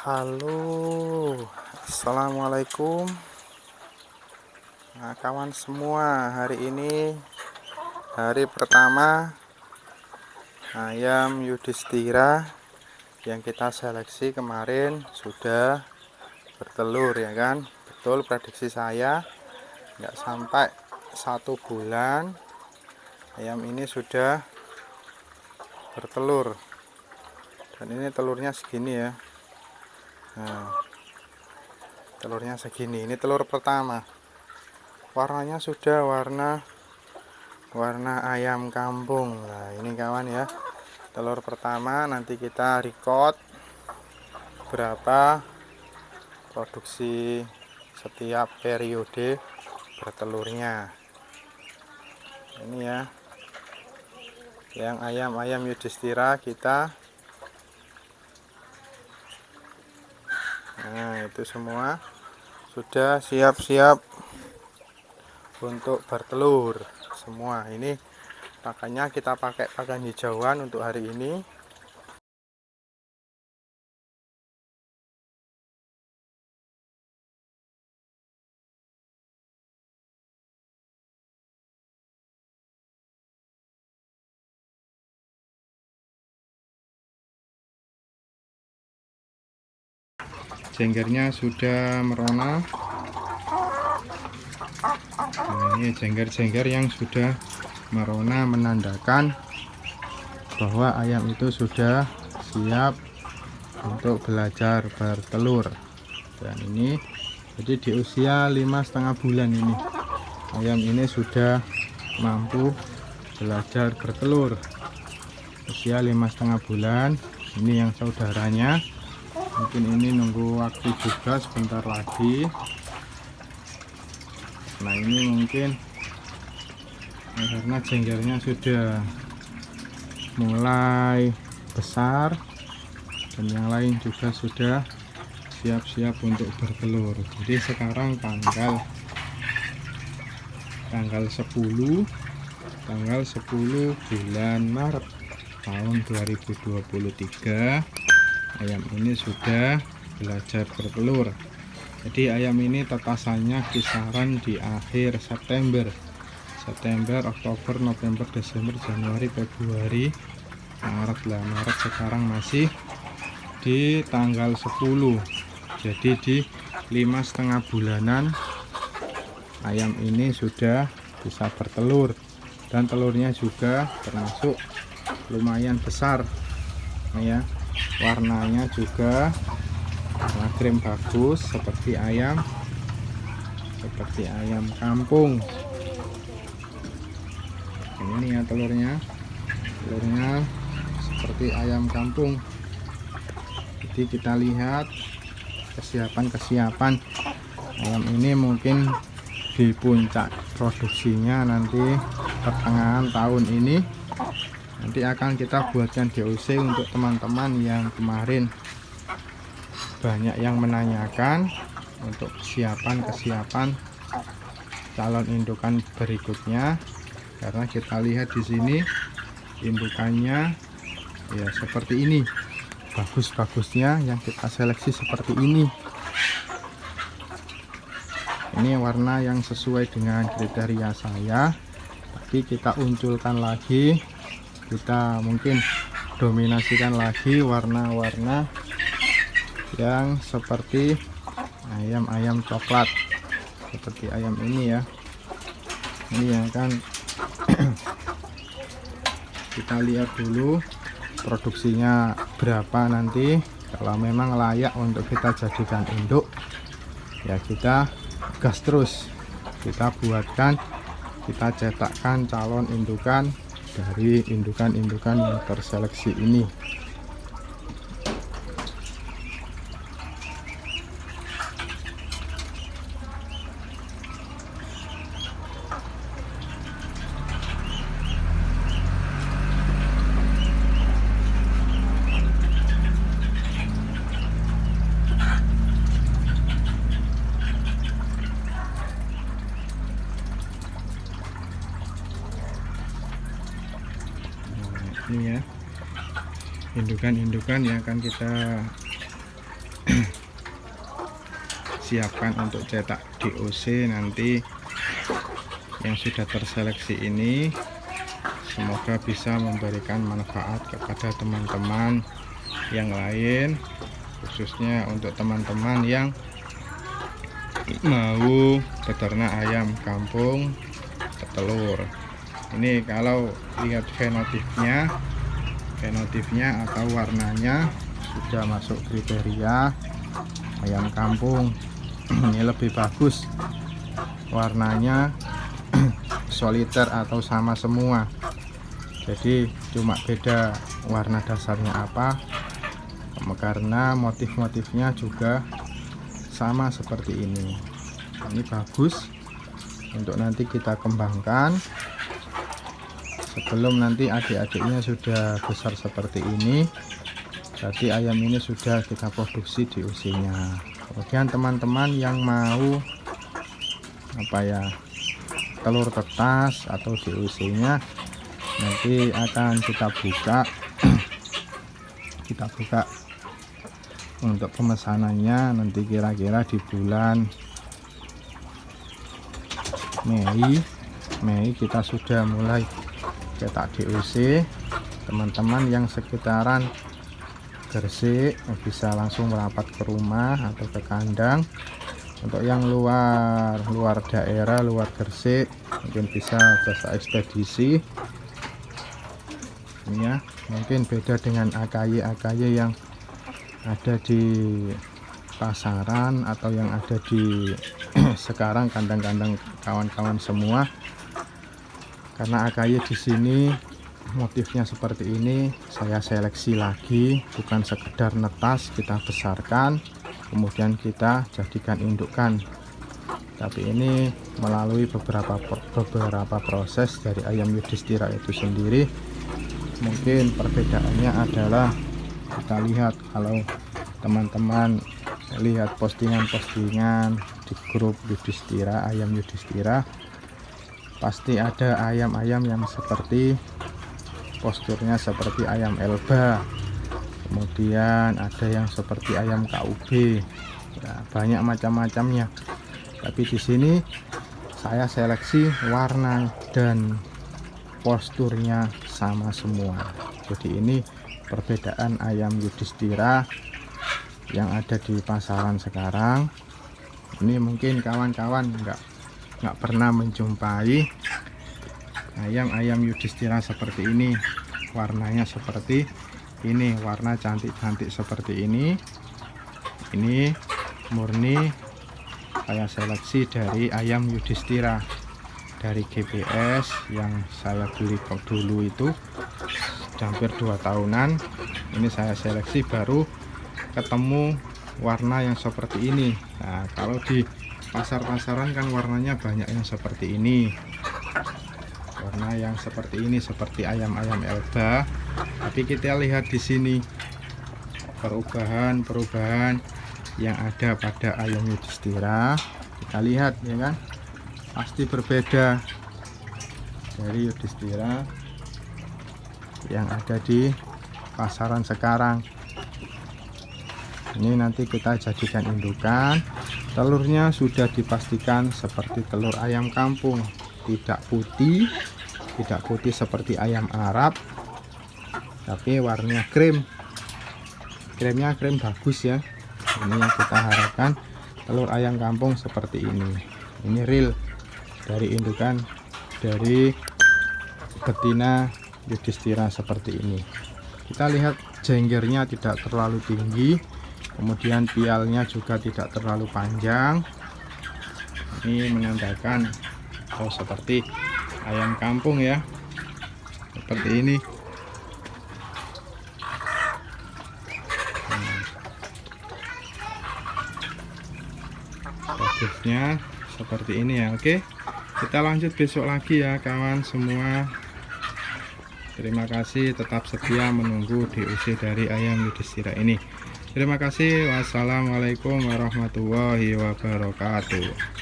Halo, assalamualaikum. Nah, kawan semua, hari ini hari pertama ayam Yudhistira yang kita seleksi kemarin sudah bertelur ya kan. Betul prediksi saya, nggak sampai satu bulan ayam ini sudah bertelur dan ini telurnya segini ya Nah, telurnya segini. Ini telur pertama. Warnanya sudah warna warna ayam kampung. Nah, ini kawan ya. Telur pertama nanti kita record berapa produksi setiap periode bertelurnya. Ini ya. Yang ayam-ayam Yudhistira kita nah itu semua sudah siap-siap untuk bertelur semua. Ini makanya kita pakai pakan hijauan untuk hari ini jenggernya sudah merona. Nah, ini jengger-jengger yang sudah merona menandakan bahwa ayam itu sudah siap untuk belajar bertelur. Dan ini jadi di usia lima setengah bulan ini ayam ini sudah mampu belajar bertelur. Usia lima setengah bulan ini yang saudaranya mungkin ini nunggu waktu juga sebentar lagi. Nah ini mungkin karena jenggernya sudah mulai besar dan yang lain juga sudah siap-siap untuk bertelur. Jadi sekarang tanggal tanggal 10 tanggal 10 bulan Maret tahun 2023 ayam ini sudah belajar bertelur. Jadi ayam ini tetasannya kisaran di akhir September. September, Oktober, November, Desember, Januari, Februari Maret. Lah Maret sekarang masih di tanggal 10 jadi di lima setengah bulanan ayam ini sudah bisa bertelur. Dan telurnya juga termasuk lumayan besar. Ya warnanya juga warna krim bagus seperti ayam. Seperti ayam kampung. Ini ya telurnya. Telurnya seperti ayam kampung. Jadi kita lihat kesiapan-kesiapan ayam ini mungkin di puncak produksinya nanti pertengahan tahun ini nanti akan kita buatkan DOC untuk teman-teman yang kemarin. Banyak yang menanyakan untuk kesiapan-kesiapan calon indukan berikutnya. Karena kita lihat di sini indukannya ya seperti ini. Bagus-bagusnya yang kita seleksi seperti ini. Ini warna yang sesuai dengan kriteria saya. Tapi kita unculkan lagi kita mungkin dominasikan lagi warna-warna yang seperti ayam-ayam coklat. Seperti ayam ini ya. Ini ya kan kita lihat dulu produksinya berapa nanti. Kalau memang layak untuk kita jadikan induk ya kita gas terus. Kita buatkan kita cetakkan calon indukan dari indukan-indukan yang terseleksi ini ini ya. Indukan-indukan yang akan kita siapkan untuk cetak DOC nanti yang sudah terseleksi ini. Semoga bisa memberikan manfaat kepada teman-teman yang lain khususnya untuk teman-teman yang mau beternak ayam kampung petelur ini kalau lihat fenotipnya fenotipnya atau warnanya sudah masuk kriteria ayam kampung. Ini lebih bagus warnanya soliter atau sama semua. Jadi cuma beda warna dasarnya apa karena motif-motifnya juga sama seperti ini. Ini bagus untuk nanti kita kembangkan sebelum nanti adik-adiknya sudah besar seperti ini jadi ayam ini sudah kita produksi di usianya kemudian teman-teman yang mau apa ya telur tetas atau di usianya nanti akan kita buka. Kita buka untuk pemesanannya nanti kira-kira di bulan Mei. Mei kita sudah mulai cetak DOC teman-teman yang sekitaran Gresik bisa langsung merapat ke rumah atau ke kandang. Untuk yang luar luar daerah luar Gresik mungkin bisa jasa ekspedisi. Ini ya mungkin beda dengan AKY AKY yang ada di pasaran atau yang ada di sekarang kandang-kandang kawan-kawan semua karena AKY di sini motifnya seperti ini saya seleksi lagi bukan sekedar netas kita besarkan kemudian kita jadikan indukan. Tapi ini melalui beberapa beberapa proses dari ayam yudhistira itu sendiri. Mungkin perbedaannya adalah kita lihat kalau teman-teman lihat postingan-postingan di grup yudhistira ayam yudhistira pasti ada ayam-ayam yang seperti posturnya seperti ayam elba. Kemudian ada yang seperti ayam KUB ya, banyak macam-macamnya. Tapi di sini saya seleksi warna dan posturnya sama semua. Jadi ini perbedaan ayam yudhistira yang ada di pasaran sekarang. Ini mungkin kawan-kawan enggak nggak pernah menjumpai ayam-ayam yudhistira seperti ini. Warnanya seperti ini warna cantik-cantik seperti ini. Ini murni saya seleksi dari ayam yudhistira. Dari GPS yang saya beli dulu itu hampir dua tahunan ini saya seleksi baru ketemu warna yang seperti ini. Nah kalau di pasar-pasaran kan warnanya banyak yang seperti ini. Warna yang seperti ini seperti ayam-ayam elba. Tapi kita lihat di sini perubahan-perubahan yang ada pada ayam yudhistira. Kita lihat ya kan? Pasti berbeda dari yudhistira yang ada di pasaran sekarang. Ini nanti kita jadikan indukan telurnya sudah dipastikan seperti telur ayam kampung. Tidak putih tidak putih seperti ayam Arab tapi warnanya krim. Krimnya krim bagus ya. Ini yang kita harapkan telur ayam kampung seperti ini. Ini real dari indukan dari betina yudhistira seperti ini. Kita lihat jenggernya tidak terlalu tinggi kemudian pialnya juga tidak terlalu panjang. Ini menandakan oh seperti ayam kampung ya. Seperti ini. Bagusnya seperti ini ya. Oke kita lanjut besok lagi ya kawan semua. Terima kasih tetap setia menunggu DUC dari ayam yudhistira ini Terima kasih. Wassalamualaikum warahmatullahi wabarakatuh.